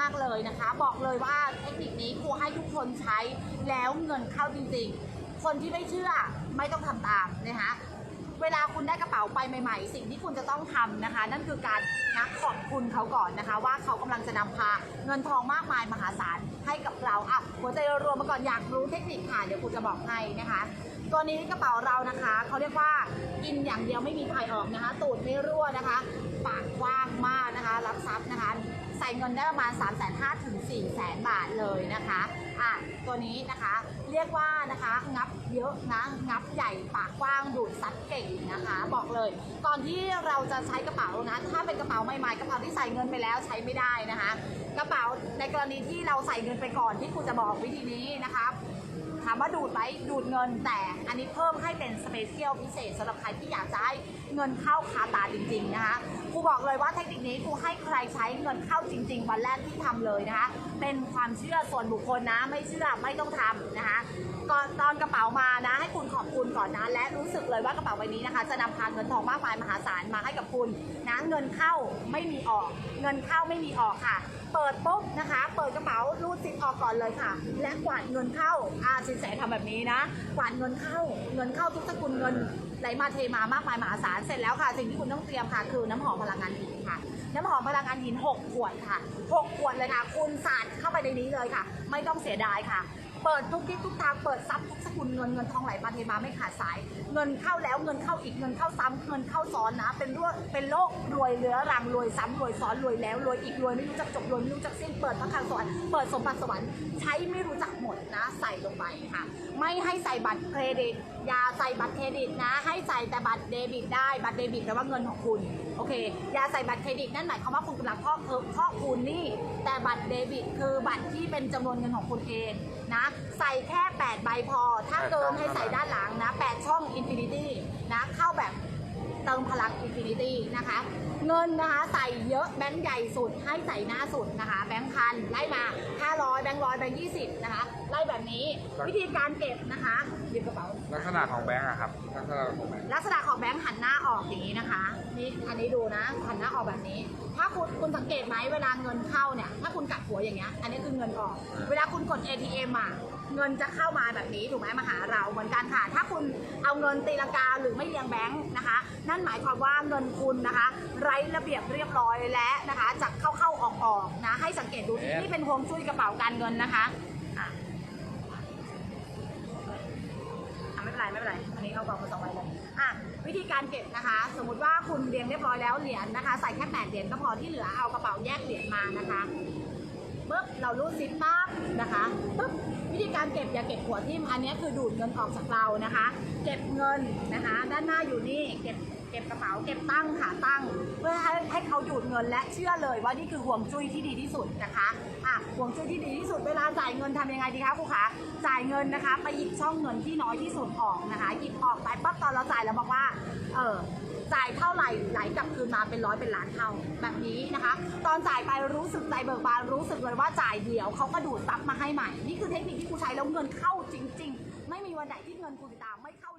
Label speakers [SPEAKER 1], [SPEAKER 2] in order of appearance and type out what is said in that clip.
[SPEAKER 1] มาก ๆ เลยนะคะ บอกเลยว่าเทคนิคนี้ครูให้ทุกคนใช้แล้วเงินเข้าจริง ๆ คนที่ไม่เชื่อไม่ต้องทำตามนะคะเวลาคุณได้กระเป๋าไปใหม่ๆ สิ่งที่คุณจะต้องทำนะคะ นั่นคือการนักขอบคุณเขาก่อนนะคะ ว่าเขากำลังจะนำพาเงินทองมากมายมหาศาลให้กับเราอะหัวใจรวมมาก่อนอยากรู้เทคนิคค่ะเดี๋ยวครูจะบอกให้นะคะตัวนี้กระเป๋าเรานะคะเขาเรียกว่ากินอย่างเดียวไม่มีภายออกนะคะ ตูดไม่รั่วนะคะ ปากกว้างมากนะคะ รับทรัพย์นะคะ ใส่เงินได้ประมาณ 3 5 0 0 0ถึง4 0 0 0 0 บาทเลยนะคะอะตัวนี้นะคะเรียกว่านะคะงับเยอะนะงับใหญ่ปากกว้างดูดซัดเก่งนะคะ บอกเลยก่อนที่เราจะใช้กระเป๋านะถ้าเป็นกระเป๋าใหม่ๆกระเป๋าที่ใส่เงินไปแล้วใช้ไม่ได้นะคะ กระเป๋าในกรณีที่เราใส่เงินไปก่อนที่ครูจะบอกวิธีนี้นะคะถามว่าดูดไหมดูดเงินแต่อันนี้เพิ่มให้เป็นสเปเชียลพิเศษสำหรับใครที่อยากจะให้ เงินเข้าคาตาจริงๆนะคะครูบอกเลยว่าเทคนิคนี้ครูให้ใครใช้เงินเข้าจริง ๆ วันแรกที่ทำเลยนะคะเป็นความเชื่อส่วนบุคคลนะไม่เชื่อไม่ต้องทำนะคะก่อนตอนกระเป๋ามานะ ให้คุณขอบคุณก่อนนะและรู้สึกเลยว่ากระเป๋าใบนี้นะคะ จะนำพาเงินทองมากมายมหาศาลมาให้กับคุณนะเงินเข้าไม่มีออก เงินเข้าไม่มีออกค่ะ เปิดปุ๊บนะคะ เปิดกระเป๋ารูดซิปออกก่อนเลยค่ะ และกวาดเงินเข้าอาสินแสทำแบบนี้นะ กวาดเงินเข้า เงินเข้าทุกสกุลเงิน ไหลมาเทมามากมายมหาศาลเสร็จแล้วค่ะ สิ่งที่คุณต้องเตรียมค่ะ คือน้ำหอมพลังงานหินค่ะ น้ำหอมพลังงานหิน 6 ขวดค่ะ 6 ขวดเลยค่ะ คุณสาดเข้าไปในนี้เลยค่ะ ไม่ต้องเสียดายค่ะเปิดทุกทิศทุกทางเปิดซับทุกสกุลเงินเงินทองไหลมาเทมาไม่ขาดสาย เงินเข้าแล้วเงินเข้าอีกเงินเข้าซ้ำเงินเข้าซ้อนนะ เป็นรั่วเป็นโรครวยเรื้อรังรวยซ้ำรวยซ้อนรวยแล้วรวยอีกรวยไม่รู้จักจบรวยไม่รู้จักสิ้นเปิดพระคังสวรรค์เปิดสมบัติสวรรค์ใช้ไม่รู้จักหมดนะ ใส่ลงไปค่ะ ไม่ให้ใส่บัตรเครดิต อย่าใส่บัตรเครดิตนะ ให้ใส่แต่บัตรเดบิตได้บัตรเดบิตแปลว่าเงินของคุณโอเค อย่าใส่บัตรเครดิตนั่นหมายความว่าคุณกำลังพอกเพิ่มพอกคูณนี่แต่บัตรเดบิตคือบัตรที่เป็นจำนวนเงินของคุณเองนะ ใส่แค่ 8 ใบพอ ถ้าเกินให้ใส่ด้านหลังนะ 8 ช่องอินฟินิตี้นะเข้าแบบ เติมพลังอินฟินิตี้นะคะ เงินนะคะใส่เยอะแบงค์ใหญ่สุดให้ใส่หน้าสุดนะคะ แบงค์พันไล่มา 500 แบงค์ร้อยแบงค์ยี่สิบนะคะ ไล่แบบนี้วิธีการเก็บนะคะหยิบกระเป๋า
[SPEAKER 2] ลักษณะของแบงค์อะครับ ลักษณะของแบงค์
[SPEAKER 1] ลักษณะของแบงค์หันหน้าออกอย่างนี้นะคะนี่อันนี้ดูนะหันหน้าออกแบบนี้ ถ้าคุณคุณสังเกตไหมเวลาเงินเข้าเนี่ยถ้าคุณกลับหัวอย่างเงี้ยอันนี้คือเงินออก เวลาคุณกด ATM อะเงินจะเข้ามาแบบนี้ถูกไหมมาหาเราเหมือนกันค่ะถ้าคุณ เอาเงินตีลังกาหรือไม่เรียงแบงค์นะคะ นั่นหมายความว่าเงินคุณนะคะ ไร้ระเบียบเรียบร้อยและนะคะจะเข้าเข้าออกออกๆนะให้สังเกตดูนี่เป็นฮวงจุ้ยกระเป๋าการเงินนะคะอะอะไม่เป็นไรไม่เป็นไรอันนี้เอากล่องมาสองใบเลยอะวิธีการเก็บนะคะ สมมุติว่าคุณเรียงเรียบร้อยแล้วเหรียญนะคะ ใส่แค่แปดเหรียญก็พอที่เหลือเอากระเป๋าแยกเหรียญมานะคะ ปุ๊บเรารูดซิปปั๊บนะคะปุ๊บวิธีการเก็บอย่าเก็บหัวทิ่มอันนี้คือดูดเงินออกจากเรานะคะ เก็บเงินนะคะ ด้านหน้าอยู่นี่เก็บเก็บกระเป๋าเก็บตั้งขาตั้ง เพื่อให้ให้เขาดูดเงินและเชื่อเลยว่านี่คือห่วงจุ้ยที่ดีที่สุดนะคะอะห่วงจุ้ยที่ดีที่สุดเวลาจ่ายเงินทำยังไงดีคะครูคะจ่ายเงินนะคะ ไปหยิบช่องเงินที่น้อยที่สุดออกนะคะหยิบออกไปปั๊บตอนเราจ่ายแล้วบอกว่าเออ จ่ายเท่าไหร่ไหลกลับคืนมาเป็นร้อยเป็นล้านเท่าแบบนี้นะคะ ตอนจ่ายไปรู้สึกใจเบิกบานรู้สึกเลยว่าจ่ายเดียวเขาก็ดูดซับมาให้ใหม่ นี่คือเทคนิคที่กูใช้แล้วเงินเข้าจริง ๆ ไม่มีวันไหนที่เงินกูติดตามไม่เข้า